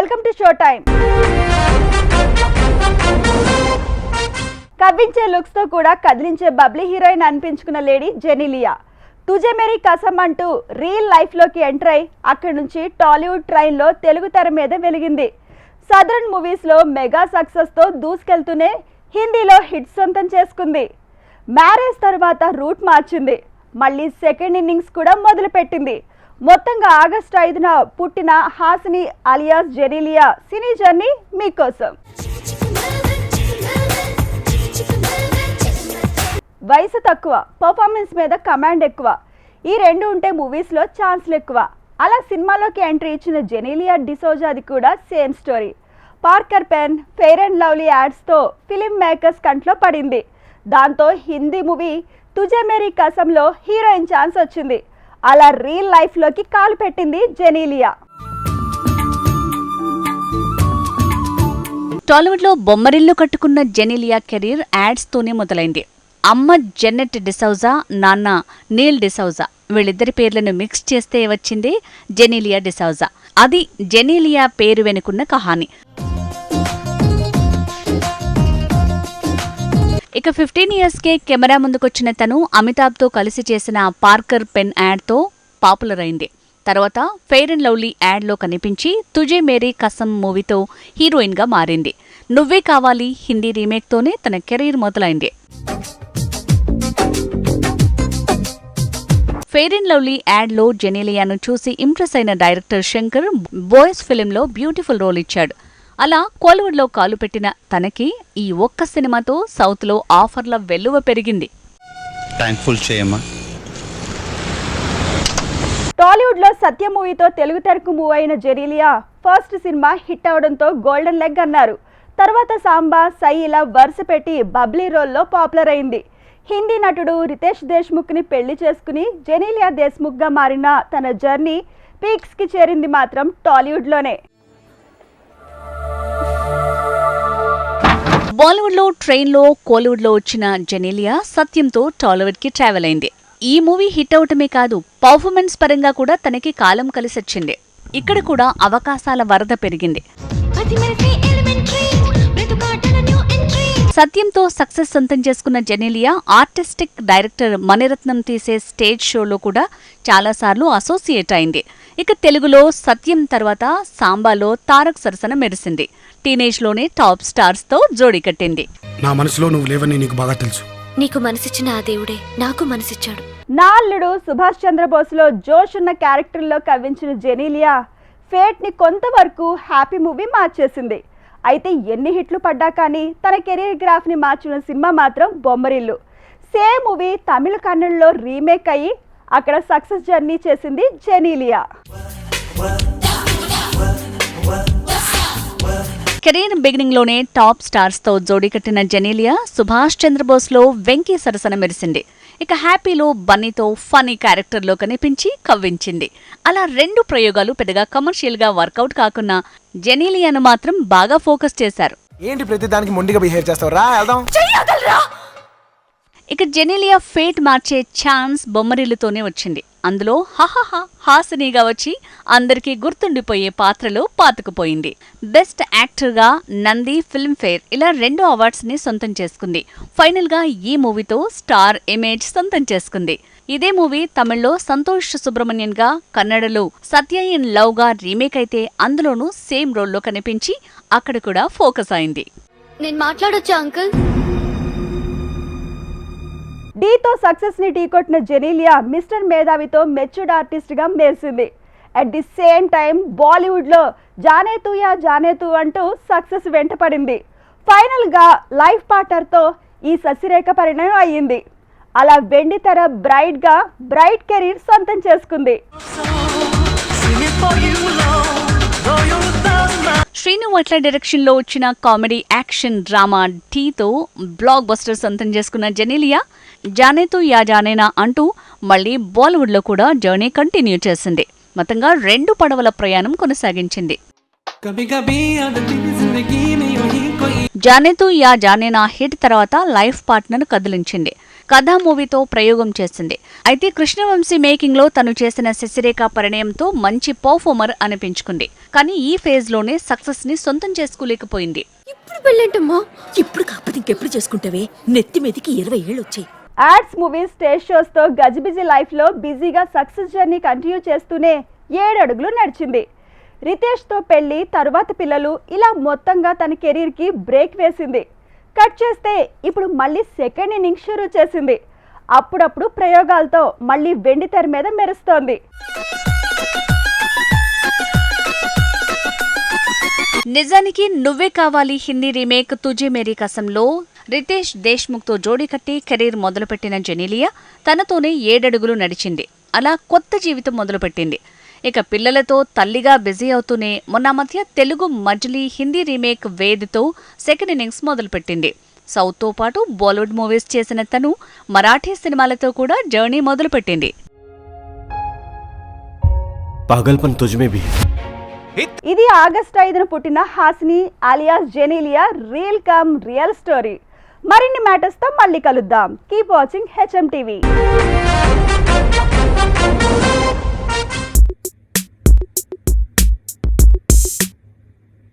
Welcome to show time కవ్వించే లుక్స్తో కూడా కదిలించే బబ్లీ హీరోయిన్ అనిపించుకున్న లేడీ జెనిలియా. తుజే మేరీ కసం అంటూ రియల్ లైఫ్లోకి ఎంటర్ అయి అక్కడి నుంచి టాలీవుడ్ ట్రైన్లో తెలుగు తెర మీద వెలిగింది. సదరన్ మూవీస్లో మెగా సక్సెస్తో దూసుకెళ్తూనే హిందీలో హిట్ సొంతం చేసుకుంది. మ్యారేజ్ తర్వాత రూట్ మార్చింది. మళ్ళీ సెకండ్ ఇన్నింగ్స్ కూడా మొదలుపెట్టింది. మొత్తంగా ఆగస్టు ఐదున పుట్టిన Hasini alias Genelia cine journey మీకోసం. వయసు తక్కువ పర్ఫార్మెన్స్ మీద కమాండ్ ఎక్కువ. ఈ రెండు ఉంటే మూవీస్లో ఛాన్స్లు ఎక్కువ అలా సినిమాలోకి ఎంట్రీ ఇచ్చిన జెనీలియా డిసోజాది కూడా same story Parker pen fair and lovely యాడ్స్తో film makers కంట్లో పడింది. దాంతో హిందీ మూవీ తుజే మేరీ కసంలో హీరోయిన్ ఛాన్స్ వచ్చింది. అలా రియల్ లైఫ్లోకి కాలు పెట్టింది జెనీలియా. టాలీవుడ్లో బొమ్మరిల్లు కట్టుకున్న జెనీలియా కెరీర్ యాడ్స్ తోనే మొదలైంది. అమ్మ జెన్నెట్ డిసౌజా నాన్న నీల్ డిసౌజా వీళ్ళిద్దరి పేర్లను మిక్స్ చేస్తే వచ్చింది జెనీలియా డిసౌజా. అది జెనీలియా పేరు వెనుకున్న కహాని. ఇక ఫిఫ్టీన్ ఇయర్స్కే కెమెరా ముందుకొచ్చిన తను అమితాబ్తో కలిసి చేసిన పార్కర్ పెన్ యాడ్తో పాపులర్ అయింది. తర్వాత ఫెయిర్ అండ్ లవ్లీ యాడ్లో కనిపించి తుజే మేరీ కసం మూవీతో హీరోయిన్గా మారింది. నువ్వే కావాలి హిందీ రీమేక్తోనే తన కెరీర్ మొదలైంది. ఫెయిర్ అండ్ లవ్లీ యాడ్లో జెనేలియాను చూసి ఇంప్రెస్ అయిన డైరెక్టర్ శంకర్ బాయ్స్ ఫిలింలో బ్యూటిఫుల్ రోల్ ఇచ్చాడు. అలా కోలీవుడ్లో కాలు పెట్టిన తనకి ఈ ఒక్క సినిమాతో సౌత్లో ఆఫర్ల వెల్లువ పెరిగింది. చేయమ్మా. టాలీవుడ్లో సత్య మూవీతో తెలుగు తెరకు మూవ్ అయిన జెరీలియా ఫస్ట్ సినిమా హిట్ అవడంతో గోల్డెన్ లెగ్ అన్నారు. తర్వాత సాంబా సై ఇలా వరుస పెట్టి బబ్లీ రోల్లో పాపులర్ అయింది. హిందీ నటుడు రితేష్ దేశ్ముఖ్ని పెళ్ళి చేసుకుని జెనీలియా దేశ్ముఖ్గా మారిన తన జర్నీ పీక్స్కి చేరింది మాత్రం టాలీవుడ్లోనే. బాలీవుడ్లో ట్రైన్లో కోలీవుడ్లో వచ్చిన జెనీలియా సత్యంతో టాలీవుడ్కి ట్రావెల్ అయింది. ఈ మూవీ హిట్ అవటమే కాదు పర్ఫార్మెన్స్ పరంగా కూడా తనకి కాలం కలిసొచ్చింది. ఇక్కడ కూడా అవకాశాల వరద పెరిగింది. సత్యంతో సక్సెస్ సొంతం చేసుకున్న జెనీలియా ఆర్టిస్టిక్ డైరెక్టర్ మణిరత్నం తీసే స్టేజ్ షోలో కూడా చాలాసార్లు అసోసియేట్ అయింది. ఇక తెలుగులో సత్యం తర్వాత సాంబాలో తారక్ సరసన మెరిసింది. టీనేజ్లోనే టాప్ స్టార్స్తో జోడీ కట్టింది. నా మనసులో నువ్వు లేవని నీకు బాగా తెలుసు. నీకు మనసిచ్చిన ఆ దేవుడే నాకు మనసిచ్చాడు. నా అల్లుడు సుభాష్ చంద్రబోస్లో జోష్ ఉన్న క్యారెక్టర్లో కవ్వించిన జెనీలియా ఫేట్ని కొంతవరకు హ్యాపీ మూవీ మార్చేసింది. అయితే ఎన్ని హిట్లు పడ్డా కానీ తన కెరీర్ గ్రాఫ్ని మార్చిన సినిమా మాత్రం బొమ్మరిల్లు. సేమ్ మూవీ తమిళ కన్నడలో రీమేక్ అయ్యి అక్కడ సక్సెస్ జర్నీ చేసింది జెనీలియా. కెరీర్ బిగినింగ్లోనే టాప్ స్టార్స్తో జోడీ కట్టిన జెనీలియా సుభాష్ చంద్రబోస్లో వెంకీ సరసన మెరిసింది. ఇక హ్యాపీలో బన్నీతో ఫనీ క్యారెక్టర్లో కనిపించి కవ్వించింది. అలా రెండు ప్రయోగాలు పెద్దగా కమర్షియల్గా వర్కౌట్ కాకున్నా జెనీలియాను మాత్రం బాగా ఫోకస్ చేశారు. ఏంటి ప్రతి దానికి మొండిగా బిహేవ్ చేస్తావు? రా వెళ్దాం. ఇక జెనీలియా ఫేట్ మార్చే ఛాన్స్ బొమ్మరిల్లుతోనే వచ్చింది. అందులో హహహ హాసినిగా వచ్చి అందరికీ గుర్తుండిపోయే పాత్రలో పాతుకుపోయింది. బెస్ట్ యాక్టర్గా నంది ఫిల్మ్ఫేర్ ఇలా రెండు అవార్డ్స్ని సొంతం చేసుకుంది. ఫైనల్గా ఈ మూవీతో స్టార్ ఇమేజ్ సొంతం చేసుకుంది. ఇదే మూవీ తమిళ్ళో సంతోష్ సుబ్రహ్మణ్యన్గా కన్నడలో సత్య ఇన్ లవ్గా రీమేక్ అయితే అందులోనూ సేమ్ రోల్లో కనిపించి అక్కడ కూడా ఫోకస్ అయింది. నేను మాట్లాడొచ్చా అంకుల్? డీతో సక్సెస్ని ఢీకొట్టిన జెనీలియా మిస్టర్ మేధావితో మెచ్యూర్డ్ ఆర్టిస్ట్గా మెరిసింది. అట్ ది సేమ్ టైం బాలీవుడ్లో జానేతుయా జానేతు యా అంటూ సక్సెస్ వెంటపడింది. ఫైనల్గా లైఫ్ పార్ట్నర్తో ఈ ససిరేఖ పరిణయం అయ్యింది. అలా వెండి తెర బ్రైట్ బ్రైట్ కెరీర్ సొంతం చేసుకుంది. శ్రీను వట్ల డైరెక్షన్లో వచ్చిన కామెడీ యాక్షన్ డ్రామా టీతో బ్లాక్ బస్టర్ సొంతం చేసుకున్న జెనీలియా జానేతో యా జానేనా అంటూ మళ్ళీ బాలీవుడ్లో కూడా జర్నీ కంటిన్యూ చేసింది. మొత్తంగా రెండు పడవల ప్రయాణం కొనసాగించింది. జానేతు యా జానే నా హిట్ తర్వాత లైఫ్ పార్ట్నర్ కదిలించింది. కథా మూవీతో ప్రయోగం చేసింది. అయితే కృష్ణవంశీ మేకింగ్లో తను చేసిన శశిరేఖ పరిణయంతో మంచి పర్ఫార్మర్ అనిపించుకుంది. కానీ ఈ ఫేజ్లోనే సక్సెస్ని సొంతం చేసుకోలేకపోయింది. ఇప్పుడు ఇప్పుడు కాకపోతే నెత్తి మీదకి ఇరవై ఏళ్ళు వచ్చాయి. యాడ్స్ మూవీస్ స్టేజ్ షోస్తో గజిబిజి లైఫ్లో బిజీగా సక్సెస్ జర్నీ కంటిన్యూ చేస్తూనే ఏడు అడుగులు నడిచింది. రితేష్తో పెళ్ళి తరువాత పిల్లలు ఇలా మొత్తంగా తన కెరీర్కి బ్రేక్ వేసింది. కట్ చేస్తే ఇప్పుడు మళ్ళీ సెకండ్ ఇన్నింగ్స్ షురూ చేసింది. అప్పుడప్పుడు ప్రయోగాలతో మళ్ళీ వెండి తెర మీద మెరుస్తోంది. నిజానికి నువ్వే కావాలి హిందీ రీమేక్ తుజే మేరీ కసంలో రితేష్ దేశ్ముఖ్తో జోడి కట్టి కెరీర్ మొదలుపెట్టిన జెనీలియా తనతోనే ఏడడుగులు నడిచింది. అలా కొత్త జీవితం మొదలుపెట్టింది. ఇక పిల్లలతో తల్లిగా బిజీ అవుతూనే మొన్న మధ్య తెలుగు మజ్లీ హిందీ రీమేక్ వేద్తో సెకండ్ ఇన్నింగ్స్ మొదలుపెట్టింది. సౌత్తో పాటు బాలీవుడ్ మూవీస్ చేసిన తను మరాఠీ సినిమాలతో కూడా జర్నీ మొదలుపెట్టింది. ఇది ఆగస్ట్ ఐదున పుట్టిన Hasini alias Genelia real come real story. మరిన్ని మ్యాటర్స్తో మళ్ళీ కలుద్దాం. Keep watching HM TV